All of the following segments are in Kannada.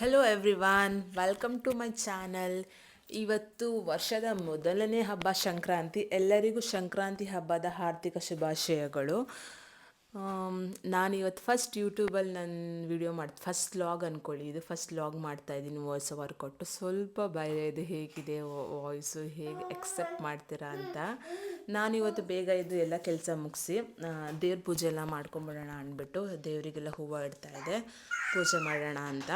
Hello everyone welcome to my channel ಇವತ್ತು ವರ್ಷದ ಮೊದಲನೇ ಹಬ್ಬ ಸಂಕ್ರಾಂತಿ, ಎಲ್ಲರಿಗೂ ಸಂಕ್ರಾಂತಿ ಹಬ್ಬದ ಆರ್ಥಿಕ ಶುಭಾಶಯಗಳು. ನಾನು ಇವತ್ತು ಫಸ್ಟ್ ಯೂಟ್ಯೂಬಲ್ಲಿ ನನ್ನ ವಿಡಿಯೋ ಮಾಡಿ ಫಸ್ಟ್ ಲಾಗ್ ಅಂದ್ಕೊಳ್ಳಿ ಇದು ಫಸ್ಟ್ ಲಾಗ್ ಮಾಡ್ತಾ ಇದ್ದೀನಿ ವಾಯ್ಸ್ ಓವರ್ ಕೊಟ್ಟು. ಸ್ವಲ್ಪ ಭಯ ಇದು ಹೇಗಿದೆ ವಾಯ್ಸು ಹೇಗೆ ಎಕ್ಸೆಪ್ಟ್ ಮಾಡ್ತೀರಾ ಅಂತ. ನಾನು ಇವತ್ತು ಬೇಗ ಇದು ಎಲ್ಲ ಕೆಲಸ ಮುಗಿಸಿ ದೇವ್ರ ಪೂಜೆ ಎಲ್ಲ ಮಾಡ್ಕೊಂಬಿಡೋಣ ಅಂದ್ಬಿಟ್ಟು ದೇವರಿಗೆಲ್ಲ ಹೂವು ಇಡ್ತಾ ಇದೆ ಪೂಜೆ ಮಾಡೋಣ ಅಂತ.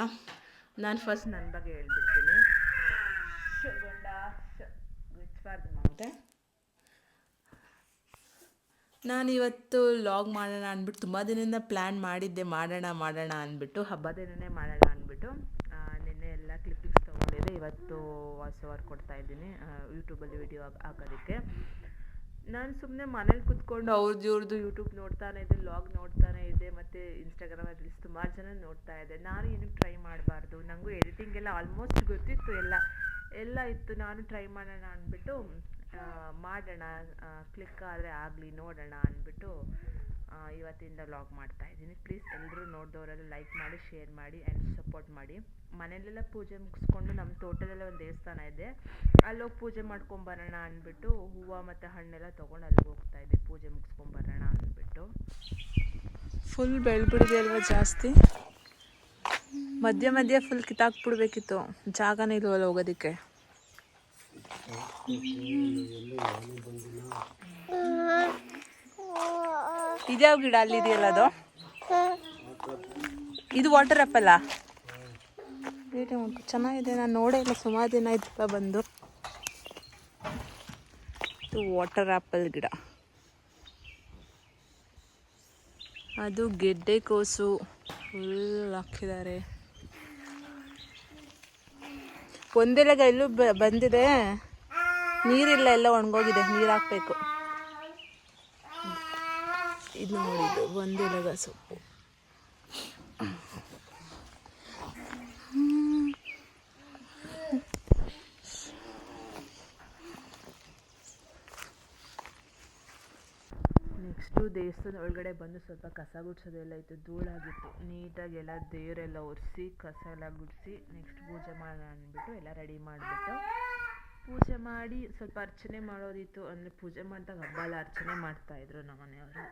ನಾನು ಫಸ್ಟ್ ನನ್ನ ಬಗ್ಗೆ ಹೇಳ್ಬಿಡ್ತೀನಿ. ಶುಗಂಡ ಗುಚ್ಬಾರ್ದು ಮತ್ತೆ ನಾನು ಇವತ್ತು ಲಾಗ್ ಮಾಡೋಣ ಅಂದ್ಬಿಟ್ಟು ತುಂಬ ದಿನದಿಂದ ಪ್ಲ್ಯಾನ್ ಮಾಡಿದ್ದೆ ಮಾಡೋಣ ಮಾಡೋಣ ಅಂದ್ಬಿಟ್ಟು. ಹಬ್ಬದ ದಿನನೇ ಮಾಡೋಣ ಅಂದ್ಬಿಟ್ಟು. ನಿನ್ನೆ ಎಲ್ಲ ಕ್ಲಿಪ್ಪಿಂಗ್ಸ್ ತೊಗೊಂಡಿದ್ದೆ. ಇವತ್ತು ವಾಯ್ಸ್ ಓವರ್ ಕೊಡ್ತಾ ಇದ್ದೀನಿ. ಯೂಟ್ಯೂಬಲ್ಲಿ ವಿಡಿಯೋ ಹಾಕೋದಕ್ಕೆ. ನಾನು ಸುಮ್ಮನೆ ಮನೇಲಿ ಕುತ್ಕೊಂಡು ಅವ್ರದ್ದು ಇವ್ರದ್ದು ಯೂಟ್ಯೂಬ್ ನೋಡ್ತಾನೆ ಇದ್ದೆ ಲಾಗ್ ನೋಡ್ತಾನೆ ಇದ್ದೆ ಮತ್ತು ಇನ್ಸ್ಟಾಗ್ರಾಮ್ ರೀಲ್ಸ್ ಸುಮಾರು ಜನ ನೋಡ್ತಾ ಇದ್ದೆ ನಾನು ಏನಕ್ಕೆ ಟ್ರೈ ಮಾಡಬಾರ್ದು. ನನಗೂ ಎಡಿಟಿಂಗ್ ಎಲ್ಲ ಆಲ್ಮೋಸ್ಟ್ ಗೊತ್ತಿತ್ತು ಎಲ್ಲ. ಎಲ್ಲ ಇತ್ತು. ನಾನು ಟ್ರೈ ಮಾಡೋಣ ಅಂದ್ಬಿಟ್ಟು ಮಾಡೋಣ ಕ್ಲಿಕ್ ಆದರೆ ಆಗಲಿ, ನೋಡೋಣ ಅಂದ್ಬಿಟ್ಟು ಇವತ್ತಿಂದ ವ್ಲಾಗ್ ಮಾಡ್ತಾ ಇದ್ದೀನಿ. ಪ್ಲೀಸ್ ಎಲ್ಲರೂ ನೋಡಿದವರೆಲ್ಲ ಲೈಕ್ ಮಾಡಿ ಶೇರ್ ಮಾಡಿ ಆ್ಯಂಡ್ ಸಪೋರ್ಟ್ ಮಾಡಿ. ಮನೆಯಲ್ಲೆಲ್ಲ ಪೂಜೆ ಮುಗಿಸ್ಕೊಂಡು ನಮ್ಮ ತೋಟದಲ್ಲೇ ಒಂದು ದೇವಸ್ಥಾನ ಇದೆ. ಅಲ್ಲೋಗಿ ಪೂಜೆ ಮಾಡ್ಕೊಂಬರೋಣ ಅಂದ್ಬಿಟ್ಟು ಹೂವು ಮತ್ತು ಹಣ್ಣೆಲ್ಲ ತೊಗೊಂಡು ಅಲ್ಲಿಗೆ ಹೋಗ್ತಾ ಇದ್ದೆ. ಪೂಜೆ ಮುಗಿಸ್ಕೊಂಬರೋಣ ಅಂದ್ಬಿಟ್ಟು. ಫುಲ್ ಬೆಳ್ಬಿಡಿದೆ ಅಲ್ವಾ ಜಾಸ್ತಿ? ಮಧ್ಯ ಮಧ್ಯ ಫುಲ್ ಕಿತ್ತಾಕ್ಬಿಡ್ಬೇಕಿತ್ತು. ಜಾಗನೇ ಇಲ್ವಲ್ಲ ಹೋಗೋದಕ್ಕೆ. ಇದ್ಯಾವ ಗಿಡ ಅಲ್ಲಿ ಇದೆಯಲ್ಲ ಅದು? ಇದು ವಾಟರ್ ಆ್ಯಪಲ್ಲ ಉಂಟು ಚೆನ್ನಾಗಿದೆ. ನಾನು ನೋಡೇ ಇಲ್ಲ ಸುಮಾರು ದಿನ ಆಯ್ತಪ್ಪ ಬಂದು. ಇದು ವಾಟರ್ ಆ್ಯಪಲ್ ಗಿಡ. ಅದು ಗೆಡ್ಡೆ ಕೋಸು. ಫುಲ್ ಹಾಕಿದ್ದಾರೆ. ಒಂದೆಲೆಗ ಎಲ್ಲೂ ಬಂದಿದೆ. ನೀರಿಲ್ಲ ಎಲ್ಲ ಒಣಗೋಗಿದೆ. ನೀರು ಹಾಕ್ಬೇಕು. ಇದು ನೋಡಿದ್ದು ಲಗ ಸೊಪ್ಪು. ನೆಕ್ಸ್ಟು ದೇವಸ್ಥಾನ ಒಳಗಡೆ ಬಂದು ಸ್ವಲ್ಪ ಕಸ ಗುಡ್ಸೋದೆಲ್ಲ ಇತ್ತು, ಧೂಳಾಗಿತ್ತು. ನೀಟಾಗಿ ಎಲ್ಲ ದೇವರೆಲ್ಲ ಒರೆಸಿ, ಕಸ ಎಲ್ಲ ಗುಡಿಸಿ, ನೆಕ್ಸ್ಟ್ ಪೂಜೆ ಮಾಡೋಣ ಅಂದ್ಬಿಟ್ಟು ಎಲ್ಲ ರೆಡಿ ಮಾಡಿಬಿಟ್ಟು ಪೂಜೆ ಮಾಡಿ ಸ್ವಲ್ಪ ಅರ್ಚನೆ ಮಾಡೋದಿತ್ತು. ಅಂದರೆ ಪೂಜೆ ಮಾಡಿದಾಗ ಹಬ್ಬ ಎಲ್ಲ ಅರ್ಚನೆ ಮಾಡ್ತಾಯಿದ್ರು ನಮ್ಮ ಮನೆಯವರು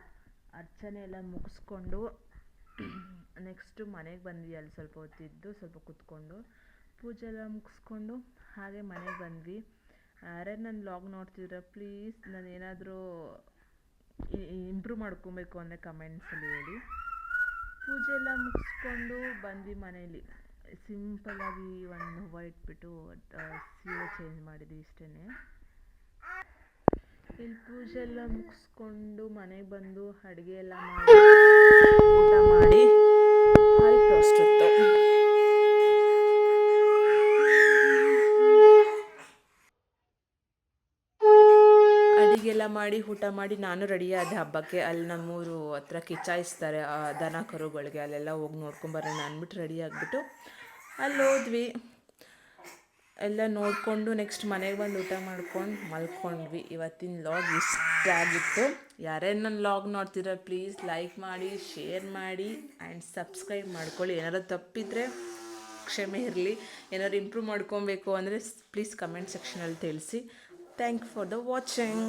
ಅರ್ಚನೆ ಎಲ್ಲ ಮುಗಿಸ್ಕೊಂಡು ನೆಕ್ಸ್ಟು ಮನೆಗೆ ಬಂದ್ವಿ ಅಲ್ಲಿ ಸ್ವಲ್ಪ ಹೊತ್ತಿದ್ದು, ಸ್ವಲ್ಪ ಕುತ್ಕೊಂಡು. ಪೂಜೆ ಎಲ್ಲ ಮುಗಿಸ್ಕೊಂಡು ಹಾಗೆ ಮನೆಗೆ ಬಂದ್ವಿ. ಯಾರ್ಯಾರು ನನ್ನ ಲಾಗ್ ನೋಡ್ತಿದ್ರೆ ಪ್ಲೀಸ್ ನಾನು ಏನಾದರೂ ಇಂಪ್ರೂವ್ ಮಾಡ್ಕೊಬೇಕು ಅಂದರೆ ಕಮೆಂಟ್ಸಲ್ಲಿ ಹೇಳಿ. ಪೂಜೆ ಎಲ್ಲ ಮುಗಿಸ್ಕೊಂಡು ಬಂದ್ವಿ ಮನೇಲಿ. ಸಿಂಪಲ್ಲಾಗಿ ಒಂದು ಹೂವ ಇಟ್ಬಿಟ್ಟು ಸೀರೆ ಚೇಂಜ್ ಮಾಡಿದ್ವಿ ಇಷ್ಟೇ ಇಲ್ಲಿ ಪೂಜೆ ಎಲ್ಲ ಮುಗಿಸ್ಕೊಂಡು ಮನೆಗೆ ಬಂದು ಅಡುಗೆ ಎಲ್ಲ ಮಾಡಿ ಊಟ ಮಾಡಿ ಆಯಿತು ಅಷ್ಟೊತ್ತು. ಮಾಡಿ ಊಟ ಮಾಡಿ ನಾನು ರೆಡಿ ಆದೆ ಹಬ್ಬಕ್ಕೆ ಅಲ್ಲಿ ನಮ್ಮೂರು ಹತ್ರ ಕಿಚಾಯಿಸ್ತಾರೆ ಆ ದನ ಕರುಗಳಿಗೆ ಅಲ್ಲೆಲ್ಲ ಹೋಗಿ ನೋಡ್ಕೊಂಬರೋಣ ಅಂದ್ಬಿಟ್ಟು ರೆಡಿ ಆಗಿಬಿಟ್ಟು ಅಲ್ಲಿ ಹೋದ್ವಿ. ಎಲ್ಲ ನೋಡಿಕೊಂಡು ನೆಕ್ಸ್ಟ್ ಮನೆಗೆ ಬಂದು ಊಟ ಮಾಡ್ಕೊಂಡು ಮಲ್ಕೊಂಡ್ವಿ. ಇವತ್ತಿನ ಲಾಗ್ ಇಷ್ಟ ಆಗಿತ್ತು. ಯಾರೇ ನನ್ನ ಲಾಗ್ ನೋಡ್ತಿರೋ ಪ್ಲೀಸ್ ಲೈಕ್ ಮಾಡಿ ಶೇರ್ ಮಾಡಿ ಆ್ಯಂಡ್ ಸಬ್ಸ್ಕ್ರೈಬ್ ಮಾಡ್ಕೊಳ್ಳಿ. ಏನಾದ್ರು ತಪ್ಪಿದರೆ ಕ್ಷಮೆ ಇರಲಿ. ಏನಾದ್ರು ಇಂಪ್ರೂವ್ ಮಾಡ್ಕೊಬೇಕು ಅಂದರೆ ಪ್ಲೀಸ್ ಕಮೆಂಟ್ ಸೆಕ್ಷನಲ್ಲಿ ತಿಳಿಸಿ. Thank for the watching